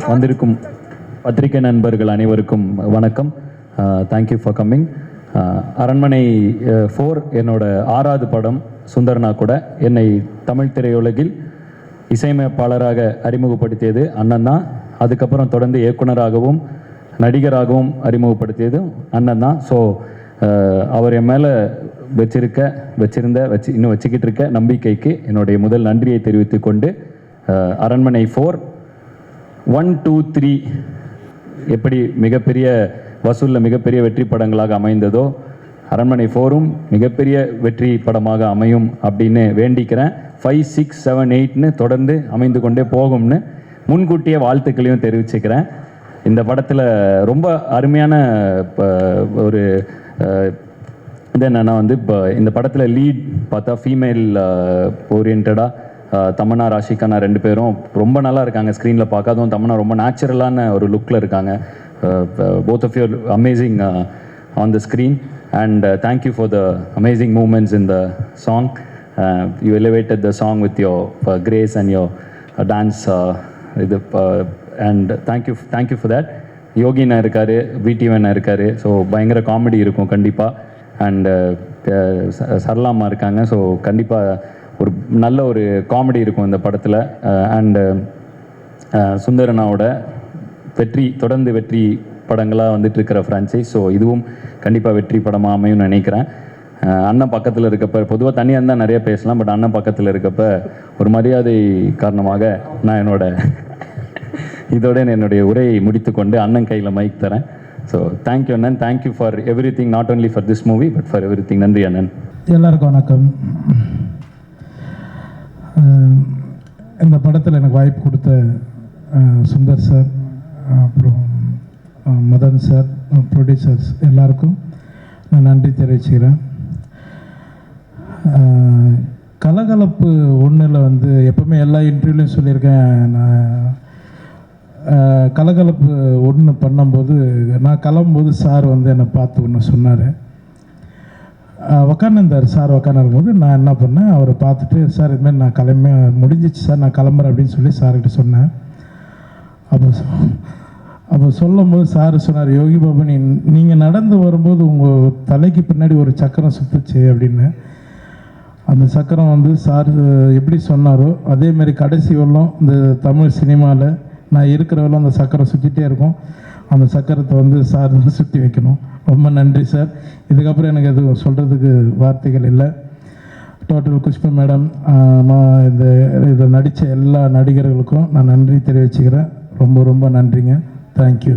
வந்திருக்கும் பத்திரிகை நண்பர்கள் அனைவருக்கும் வணக்கம். Thank you for coming Aranmanai four என்னோட ஆறாவது படம் சுந்தரனா கூட என்னை தமிழ் திரையுலகில் இசையமைப்பாளராக அறிமுகப்படுத்தியது அண்ணன் தான் அதுக்கப்புறம் தொடர்ந்து இயக்குனராகவும் நடிகராகவும் அறிமுகப்படுத்தியது அண்ணன் தான் ஸோ அவர் என் மேலே வச்சிருக்க வச்சிருந்த வச்சு இன்னும் வச்சுக்கிட்டு இருக்க நம்பிக்கைக்கு என்னுடைய முதல் நன்றியை தெரிவித்து கொண்டு அரண்மனை ஃபோர் ஒன் டூ த்ரீ எப்படி மிகப்பெரிய வசூலில் மிகப்பெரிய வெற்றி படங்களாக அமைந்ததோ அரண்மனை ஃபோரும் மிகப்பெரிய வெற்றி படமாக அமையும் அப்படின்னு வேண்டிக்கிறேன். ஃபைவ் சிக்ஸ் செவன் எயிட்னு தொடர்ந்து அமைந்து கொண்டே போகும்னு முன்கூட்டியே வாழ்த்துக்களையும் தெரிவிச்சுக்கிறேன். இந்த படத்தில் ரொம்ப அருமையான இப்போ ஒரு இது என்னென்னா வந்து இப்போ இந்த படத்தில் லீட் பார்த்தா ஃபீமேல் ஓரியன்டாக தமன்னா ராஷிகானா ரெண்டு பேரும் ரொம்ப நல்லா இருக்காங்க ஸ்க்ரீனில் பார்க்காதவும் தமன்னா ரொம்ப நேச்சுரலான ஒரு லுக்கில் இருக்காங்க. Both of your amazing on the screen and thank you for the amazing moments in the song you elevated the song with your grace and your dance இது and thank you thank you for that யோகினா இருக்கார் பிடிவனா இருக்கார். So பயங்கர comedy இருக்கும் கண்டிப்பாக and சரளாமா இருக்காங்க. So கண்டிப்பாக ஒரு நல்ல ஒரு காமெடி இருக்கும் இந்த படத்தில். அண்டு சுந்தரனாவோட வெற்றி தொடர்ந்து வெற்றி படங்களாக வந்துட்டு இருக்கிற ஃப்ரான்ச்சைஸ் ஸோ இதுவும் கண்டிப்பாக வெற்றி படமாக அமையும்னு நினைக்கிறேன். அண்ணன் பக்கத்தில் இருக்கப்ப பொதுவாக தனியாக இருந்தால் நிறைய பேசலாம் பட் அண்ணன் பக்கத்தில் இருக்கப்ப ஒரு மரியாதை காரணமாக நான் என்னோட இதோட என்னுடைய உரையை முடித்துக்கொண்டு அண்ணன் கையில் மைக் தரேன். ஸோ தேங்க்யூ அண்ணன். Thank you for everything not only for this movie but for everything நன்றி அண்ணன். எல்லாருக்கும் வணக்கம். இந்த படத்தில் எனக்கு வாய்ப்பு கொடுத்த சுந்தர் சார் அப்புறம் மதன் சார் ப்ரொடியூசர்ஸ் எல்லாருக்கும் நான் நன்றி தெரிவிச்சுக்கிறேன். கலகலப்பு ஒன்றில் வந்து எப்போவுமே எல்லா இன்டர்வியூலையும் சொல்லியிருக்கேன். நான் கலகலப்பு ஒன்று பண்ணும்போது நான் கிளம்பும்போது சார் வந்து என்னை பார்த்து ஒன்று சொன்னார். உக்காந்துருந்தார். சார் உக்காந்துருக்கும்போது நான் என்ன பண்ணேன் அவரை பார்த்துட்டு சார் இதுமாரி நான் கிளம்பி முடிஞ்சிச்சு சார் நான் கிளம்புறேன் அப்படின்னு சொல்லி சார்கிட்ட சொன்னேன். அப்போ அப்போ சொல்லும் போது சார் சொன்னார் யோகி பாபு நீ நீங்கள் நடந்து வரும்போது உங்கள் தலைக்கு பின்னாடி ஒரு சக்கரம் சுற்றுச்சு அப்படின்னு. அந்த சக்கரம் வந்து சார் எப்படி சொன்னாரோ அதேமாரி கடைசி வரலும் இந்த தமிழ் சினிமாவில் நான் இருக்கிற வெள்ளம் அந்த சக்கரம் சுற்றிட்டே இருக்கும். அந்த சக்கரத்தை வந்து சார் தான் சுற்றி வைக்கணும். ரொம்ப நன்றி சார் இதுக்கப்புறம் எனக்கு எதுவும் சொல்கிறதுக்கு வார்த்தைகள் இல்லை. டோட்டல் குஷ்பு மேடம் இந்த இதில் நடித்த எல்லா நடிகர்களுக்கும் நான் நன்றி தெரிவிச்சுக்கிறேன். ரொம்ப ரொம்ப நன்றிங்க. தேங்க்யூ